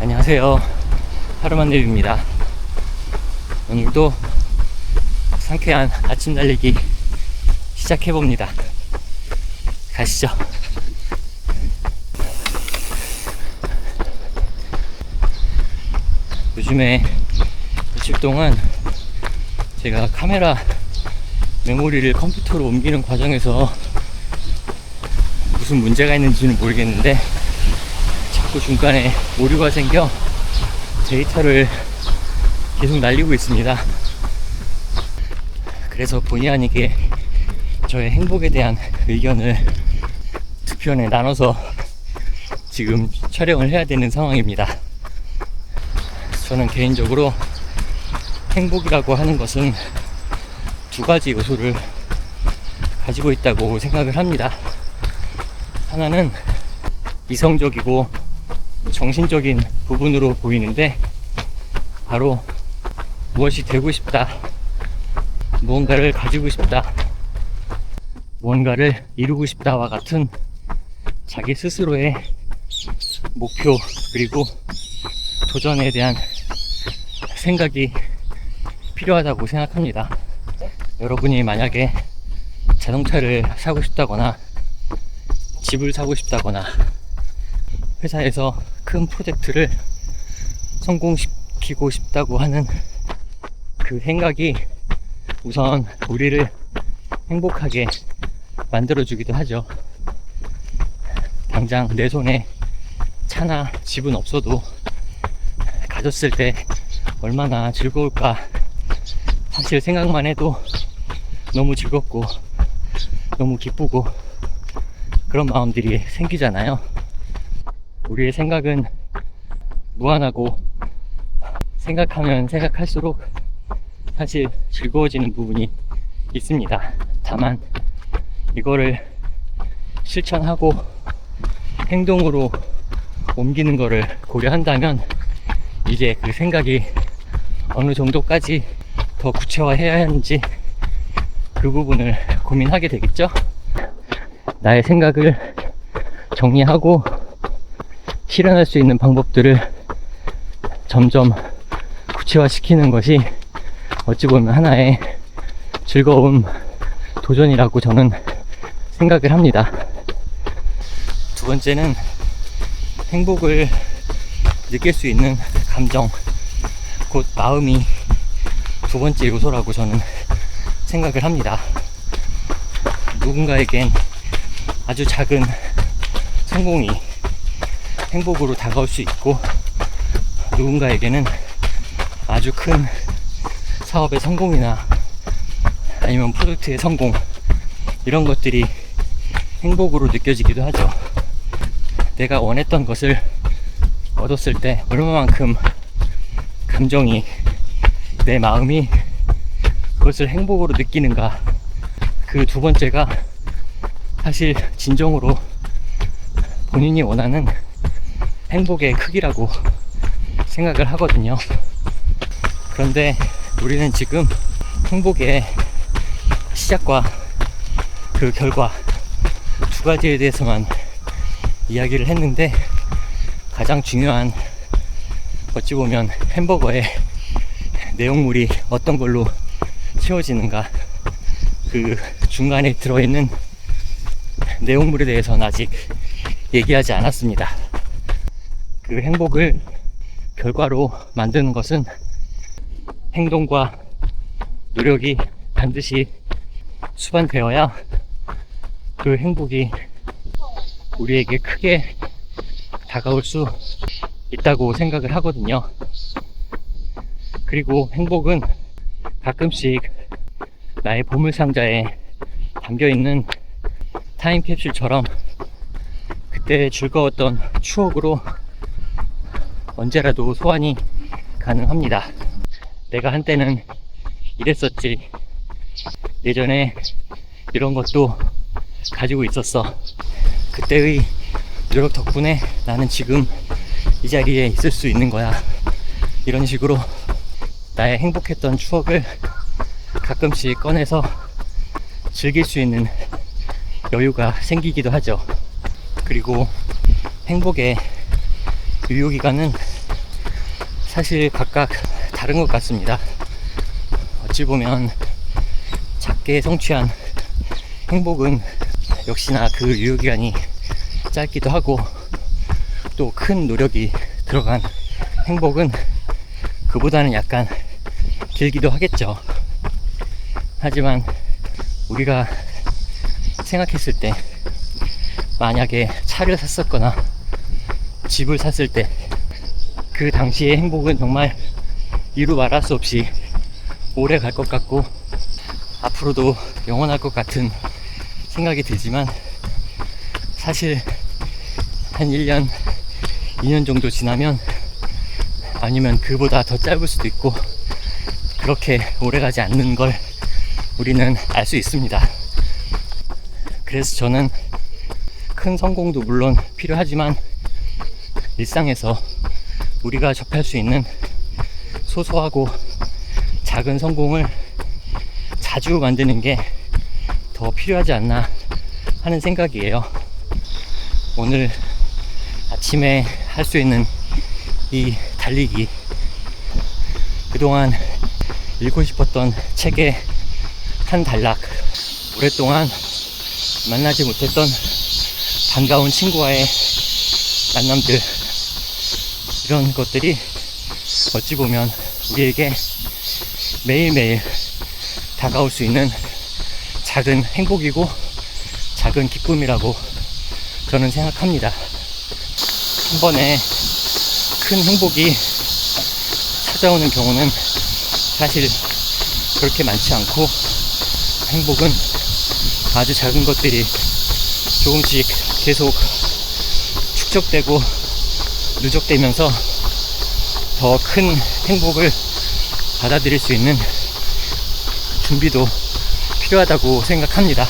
안녕하세요. 하루만랩입니다. 오늘도 상쾌한 아침 달리기 시작해봅니다. 가시죠. 요즘에 며칠 동안 제가 카메라 메모리를 컴퓨터로 옮기는 과정에서 무슨 문제가 있는지는 모르겠는데 자꾸 중간에 오류가 생겨 데이터를 계속 날리고 있습니다. 그래서 본의 아니게 저의 행복에 대한 의견을 두 편에 나눠서 지금 촬영을 해야 되는 상황입니다. 저는 개인적으로 행복이라고 하는 것은 두 가지 요소를 가지고 있다고 생각을 합니다. 하나는 이성적이고 정신적인 부분으로 보이는데 바로 무엇이 되고 싶다. 무언가를 가지고 싶다. 무언가를 이루고 싶다와 같은 자기 스스로의 목표 그리고 도전에 대한 생각이 필요하다고 생각합니다. 여러분이 만약에 자동차를 사고 싶다거나 집을 사고 싶다거나 회사에서 큰 프로젝트를 성공시키고 싶다고 하는 그 생각이 우선 우리를 행복하게 만들어주기도 하죠. 당장 내 손에 차나 집은 없어도 가졌을 때 얼마나 즐거울까 사실 생각만 해도 너무 즐겁고 너무 기쁘고 그런 마음들이 생기잖아요. 우리의 생각은 무한하고 생각하면 생각할수록 사실 즐거워지는 부분이 있습니다. 다만 이거를 실천하고 행동으로 옮기는 거를 고려한다면 이제 그 생각이 어느 정도까지 더 구체화해야 하는지 그 부분을 고민하게 되겠죠? 나의 생각을 정리하고 실현할 수 있는 방법들을 점점 구체화시키는 것이 어찌 보면 하나의 즐거운 도전이라고 저는 생각을 합니다. 두 번째는 행복을 느낄 수 있는 감정, 곧 마음이 두 번째 요소라고 저는 생각을 합니다. 누군가에겐 아주 작은 성공이 행복으로 다가올 수 있고 누군가에게는 아주 큰 사업의 성공이나 아니면 프로젝트의 성공 이런 것들이 행복으로 느껴지기도 하죠. 내가 원했던 것을 얻었을 때 얼마만큼 감정이 내 마음이 그것을 행복으로 느끼는가 그 두 번째가 사실 진정으로 본인이 원하는 행복의 크기라고 생각을 하거든요. 그런데 우리는 지금 행복의 시작과 그 결과 두 가지에 대해서만 이야기를 했는데 가장 중요한 어찌 보면 햄버거의 내용물이 어떤 걸로 채워지는가 그 중간에 들어있는 내용물에 대해서는 아직 얘기하지 않았습니다. 그 행복을 결과로 만드는 것은 행동과 노력이 반드시 수반되어야 그 행복이 우리에게 크게 다가올 수 있다고 생각을 하거든요. 그리고 행복은 가끔씩 나의 보물상자에 담겨 있는 타임캡슐처럼 그때 즐거웠던 추억으로 언제라도 소환이 가능합니다. 내가 한때는 이랬었지. 예전에 이런 것도 가지고 있었어. 그때의 노력 덕분에 나는 지금 이 자리에 있을 수 있는 거야. 이런 식으로 나의 행복했던 추억을 가끔씩 꺼내서 즐길 수 있는 여유가 생기기도 하죠. 그리고 행복의 유효기간은 사실 각각 다른 것 같습니다. 어찌 보면 작게 성취한 행복은 역시나 그 유효기간이 짧기도 하고 또 큰 노력이 들어간 행복은 그보다는 약간 길기도 하겠죠. 하지만 우리가 생각했을 때 만약에 차를 샀었거나 집을 샀을 때 그 당시의 행복은 정말 이루 말할 수 없이 오래 갈 것 같고 앞으로도 영원할 것 같은 생각이 들지만 사실 한 1년, 2년 정도 지나면 아니면 그보다 더 짧을 수도 있고 그렇게 오래 가지 않는 걸 우리는 알 수 있습니다. 그래서 저는 큰 성공도 물론 필요하지만 일상에서 우리가 접할 수 있는 소소하고 작은 성공을 자주 만드는 게 더 필요하지 않나 하는 생각이에요. 오늘 아침에 할 수 있는 이 달리기 그동안 읽고 싶었던 책의 한 단락 오랫동안 만나지 못했던 반가운 친구와의 만남들 이런 것들이 어찌 보면 우리에게 매일매일 다가올 수 있는 작은 행복이고 작은 기쁨이라고 저는 생각합니다. 한 번에 큰 행복이 찾아오는 경우는 사실 그렇게 많지 않고 행복은 아주 작은 것들이 조금씩 계속 축적되고 누적되면서 더 큰 행복을 받아들일 수 있는 준비도 필요하다고 생각합니다.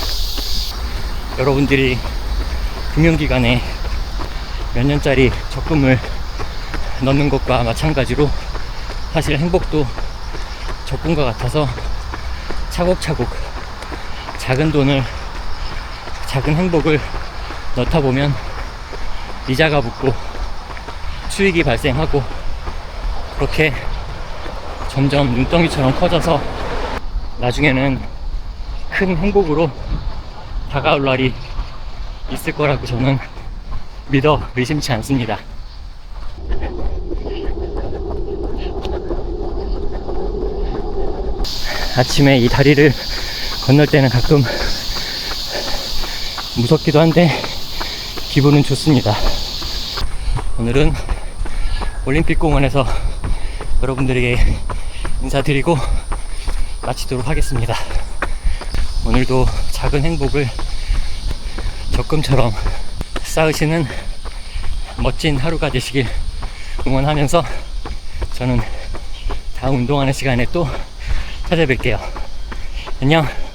여러분들이 금융기관에 몇 년짜리 적금을 넣는 것과 마찬가지로 사실 행복도 적금과 같아서 차곡차곡 작은 돈을 작은 행복을 넣다 보면 이자가 붙고 수익이 발생하고 그렇게 점점 눈덩이처럼 커져서 나중에는 큰 행복으로 다가올 날이 있을 거라고 저는 믿어 의심치 않습니다. 아침에 이 다리를 건널 때는 가끔 무섭기도 한데 기분은 좋습니다. 오늘은 올림픽공원에서 여러분들에게 인사드리고 마치도록 하겠습니다. 오늘도 작은 행복을 적금처럼 쌓으시는 멋진 하루가 되시길 응원하면서 저는 다음 운동하는 시간에 또 찾아뵐게요. 안녕.